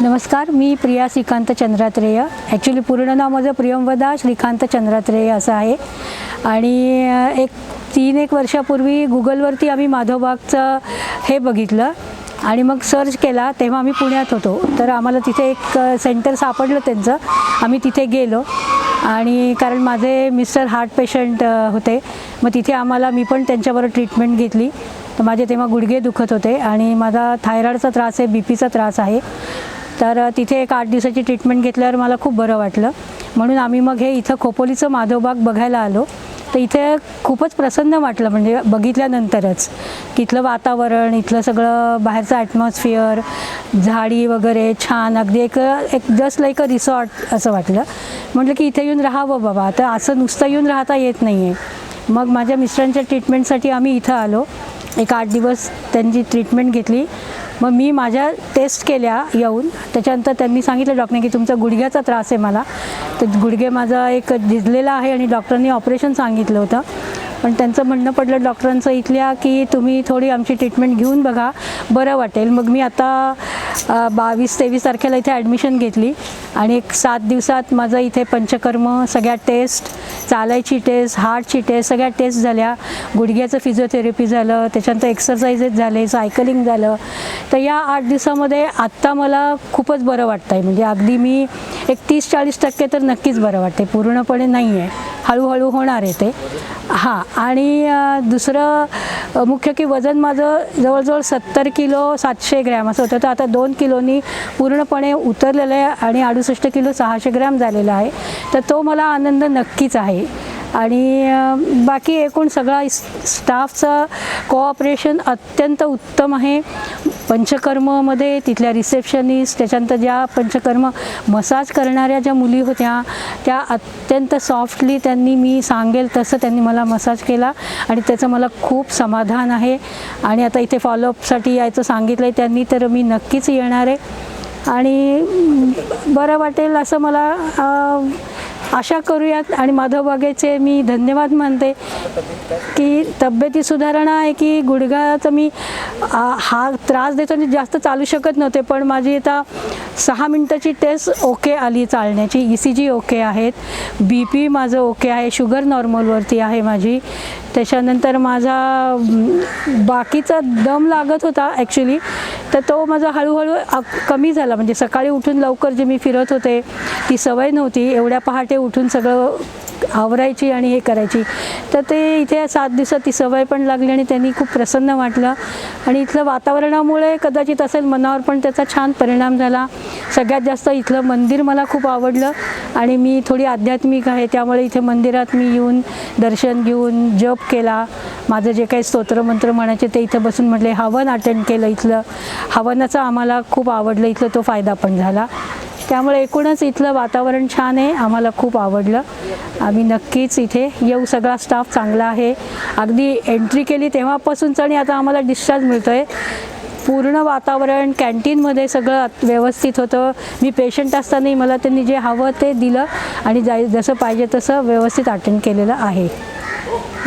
नमस्कार मी प्रिया श्रीकांत चंद्रात्रेय. ॲक्च्युली पूर्ण नाव माझं प्रियंवदा श्रीकांत चंद्रात्रेय असं आहे. आणि एक तीन एक वर्षापूर्वी गुगलवरती आम्ही माधवबागचं हे बघितलं. आणि मग सर्च केला तेव्हा आम्ही पुण्यात होतो. तर आम्हाला तिथे एक सेंटर सापडलं त्यांचं. आम्ही तिथे गेलो. आणि कारण माझे मिस्टर हार्ट पेशंट होते. मग तिथे आम्हाला मी पण त्यांच्याबरोबर ट्रीटमेंट घेतली. तर माझे तेव्हा गुडघे दुखत होते. आणि माझा थायरॉईडचा त्रास आहे बी पीचा त्रास आहे. तर तिथे एक आठ दिवसाची ट्रीटमेंट घेतल्यावर मला खूप बरं वाटलं. म्हणून आम्ही मग हे इथं खोपोलीचं माधवबाग बघायला आलो. तर इथे खूपच प्रसन्न वाटलं म्हणजे बघितल्यानंतरच. तिथलं इथलं वातावरण इथलं सगळं बाहेरचं ॲटमॉस्फिअर झाडी वगैरे छान अगदी एक एक जस्ट लाईक अ रिसॉर्ट असं वाटलं. म्हटलं की इथे येऊन राहावं बाबा तर असं नुसतं येऊन राहता येत नाही आहे मग माझ्या मिस्टरांच्या ट्रीटमेंटसाठी आम्ही इथं आलो. एक आठ दिवस त्यांची ट्रीटमेंट घेतली. मग मी माझ्या टेस्ट केल्या येऊन. त्याच्यानंतर त्यांनी सांगितलं डॉक्टरने की तुमचा गुडघ्याचा त्रास आहे मला. तर गुडघे माझा एक झिजलेला आहे आणि डॉक्टरांनी ऑपरेशन सांगितलं होतं. पण त्यांचं म्हणणं पडलं डॉक्टरांचं इथल्या की तुम्ही थोडी आमची ट्रीटमेंट घेऊन बघा. बरं वाटेल. मग मी आता बावीस तेवीस तारखेला इथे ॲडमिशन घेतली. आणि एक सात दिवसात माझं इथे पंचकर्म सगळ्या टेस्ट चालायची टेस्ट हार्टची टेस्ट सगळ्या टेस्ट झाल्या. गुडघ्याचं फिजिओथेरपी झालं त्याच्यानंतर एक्सरसाइजेस झाले सायकलिंग झालं. तर या आठ दिवसामध्ये आत्ता मला खूपच बरं वाटतं आहे म्हणजे अगदी मी एक तीस चाळीस टक्के तर नक्कीच बरं वाटते पूर्णपणे नाही आहे हळूहळू होणार आहे ते. हां. आणि दुसरं मुख्य की वजन माझं जवळजवळ सत्तर किलो सातशे ग्रॅम असं होतं. तर आता दोन किलोनी पूर्णपणे उतरलेलं आहे आणि अडुसष्ट किलो सहाशे ग्रॅम झालेला आहे. तर तो मला आनंद नक्कीच आहे. आणि बाकी एकूण सगळा स्टाफचं कोऑपरेशन अत्यंत उत्तम आहे. पंचकर्ममध्ये तिथल्या रिसेप्शनिस्ट त्याच्यानंतर ज्या पंचकर्म मसाज करणाऱ्या ज्या मुली होत्या त्या अत्यंत सॉफ्टली त्यांनी मी सांगेल तसं त्यांनी मला मसाज केला आणि त्याचं मला खूप समाधान आहे. आणि आता इथे फॉलोअपसाठी यायचं सांगितलं आहे त्यांनी तर मी नक्कीच येणार आहे. आणि बरं वाटेल असं मला आशा करूयात आणि माधव बागेचे मी धन्यवाद मानते की तब्येती सुधारणा आहे की गुडघ्याचा मी हा त्रास देतो आणि जास्त चालू शकत नव्हते पण माझी आता सहा मिनटाची टेस्ट ओके आली चालण्याची. ई सी जी ओके आहेत बी पी माझं ओके आहे शुगर नॉर्मलवरती आहे माझी. त्याच्यानंतर माझा बाकीचा दम लागत होता ॲक्च्युली तर तो माझा हळूहळू कमी झाला. म्हणजे सकाळी उठून लवकर जे मी फिरत होते ती सवय नव्हती. एवढ्या पहाटे उठून सगळं आवरायची आणि हे करायची. तर ते इथे सात दिवसात ती सवय पण लागली आणि त्यांनी खूप प्रसन्न वाटलं. आणि इथलं वातावरणामुळे कदाचित असेल मनावर पण त्याचा छान परिणाम झाला. सगळ्यात जास्त इथलं मंदिर मला खूप आवडलं आणि मी थोडी आध्यात्मिक आहे त्यामुळे इथे मंदिरात मी येऊन दर्शन घेऊन जप केला. माझं जे काही स्तोत्रमंत्र म्हणायचे ते इथं बसून म्हटले हवन अटेंड केलं इथलं. हवनाचं आम्हाला खूप आवडलं इथलं तो फायदा पण झाला. त्यामुळे एकूणच इथलं वातावरण छान आहे. आम्हाला खूप आवडलं. आम्ही नक्कीच इथे येऊ. सगळा स्टाफ चांगला आहे. अगदी एंट्री केली तेव्हापासूनच आणि आता आम्हाला डिस्चार्ज मिळतो आहे पूर्ण वातावरण कॅन्टीनमध्ये सगळं व्यवस्थित होतं. मी पेशंट असतानाही मला त्यांनी जे हवं ते दिलं आणि जाय जसं पाहिजे तसं व्यवस्थित अटेंड केलेलं आहे.